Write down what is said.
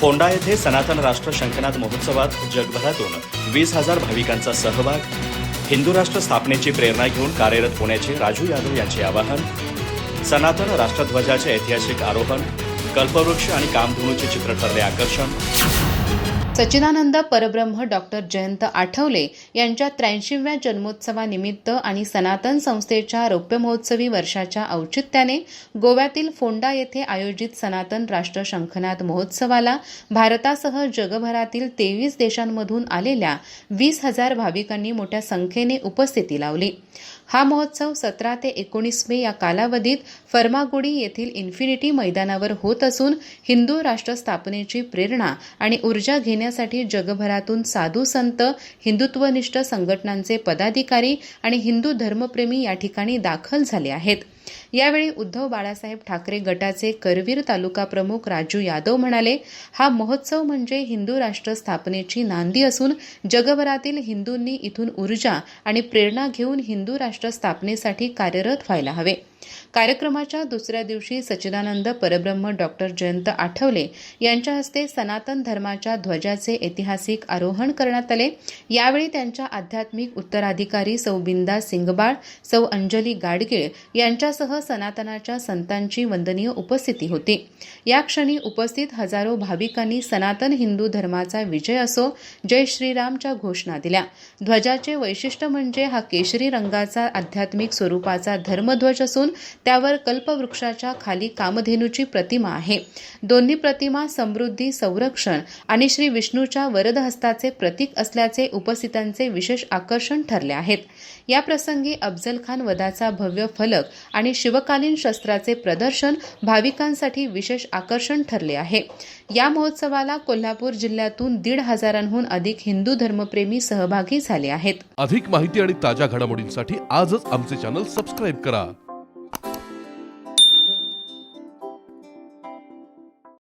फोंडा येथे सनातन राष्ट्र शंखनाद महोत्सवात जगभरातून वीस हजार भाविकांचा सहभाग हिंदू राष्ट्र स्थापनेची प्रेरणा घेऊन कार्यरत होण्याचे राजू यादव यांचे आवाहन सनातन राष्ट्रध्वजाचे ऐतिहासिक आरोहण कल्पवृक्ष आणि कामधेनूचे चित्र ठरले आकर्षण. सच्चिदानंद परब्रह्म डॉक्टर जयंत आठवले यांच्या त्र्याऐंशीव्या जन्मोत्सवानिमित्त आणि सनातन संस्थेच्या रौप्य महोत्सवी वर्षाच्या औचित्याने गोव्यातील फोंडा येथे आयोजित सनातन राष्ट्र शंखनाद महोत्सवाला भारतासह जगभरातील तेवीस देशांमधून आलेल्या वीस हजार भाविकांनी मोठ्या संख्येने उपस्थिती लावली. हा महोत्सव सतरा ते एकोणीस मे या कालावधीत फर्मागुडी येथील इन्फिनिटी मैदानावर होत असून हिंदू राष्ट्र स्थापनेची प्रेरणा आणि ऊर्जा घेण्यासाठी जगभरातून साधू संत हिंदुत्वनिष्ठ संघटनांचे पदाधिकारी आणि हिंदू धर्मप्रेमी या ठिकाणी दाखल झाले आहेत. यावेळी उद्धव बाळासाहेब ठाकरे गटाचे करवीर तालुका प्रमुख राजू यादव म्हणाले हा महोत्सव म्हणजे हिंदू राष्ट्र स्थापनेची नांदी असून जगभरातील हिंदूंनी इथून ऊर्जा आणि प्रेरणा घेऊन हिंदू राष्ट्र स्थापनेसाठी कार्यरत व्हायला हवे. कार्यक्रमाच्या दुसऱ्या दिवशी सच्चिदानंद परब्रह्म डॉक्टर जयंत आठवले यांच्या हस्ते सनातन धर्माच्या ध्वजाचे ऐतिहासिक आरोहण करण्यात आले. यावेळी त्यांच्या आध्यात्मिक उत्तराधिकारी सौ बिंदा सिंगबाळ सौ अंजली गाडगीळ यांच्यासह सनातनाच्या संतांची वंदनीय उपस्थिती होती. या क्षणी उपस्थित हजारो भाविकांनी सनातन हिंदू धर्माचा विजय असो जय श्रीरामच्या घोषणा दिल्या. ध्वजाचे वैशिष्ट्य म्हणजे हा केशरी रंगाचा आध्यात्मिक स्वरूपाचा धर्मध्वज असून असून त्यावर कल्पवृक्षाच्या खाली कामधेनूची प्रतिमा आहे. दोन्ही प्रतिमा समृद्धी संरक्षण आणि श्री विष्णूच्या वरदहस्ताचे प्रतीक असल्याचे उपस्थितांचे विशेष आकर्षण ठरले आहेत. या प्रसंगी अफजल खान वधाचा भव्य फलक आणि शिवकालीन शस्त्राचे प्रदर्शन भाविकांसाठी विशेष आकर्षण ठरले आहे. या महोत्सवाला कोल्हापूर जिल्ह्यातून दीड हजारांहून अधिक हिंदू धर्मप्रेमी सहभागी झाले आहेत. अधिक माहिती आणि ताज्या घडामोडींसाठी आजच आमचे चॅनल सबस्क्राईब करा.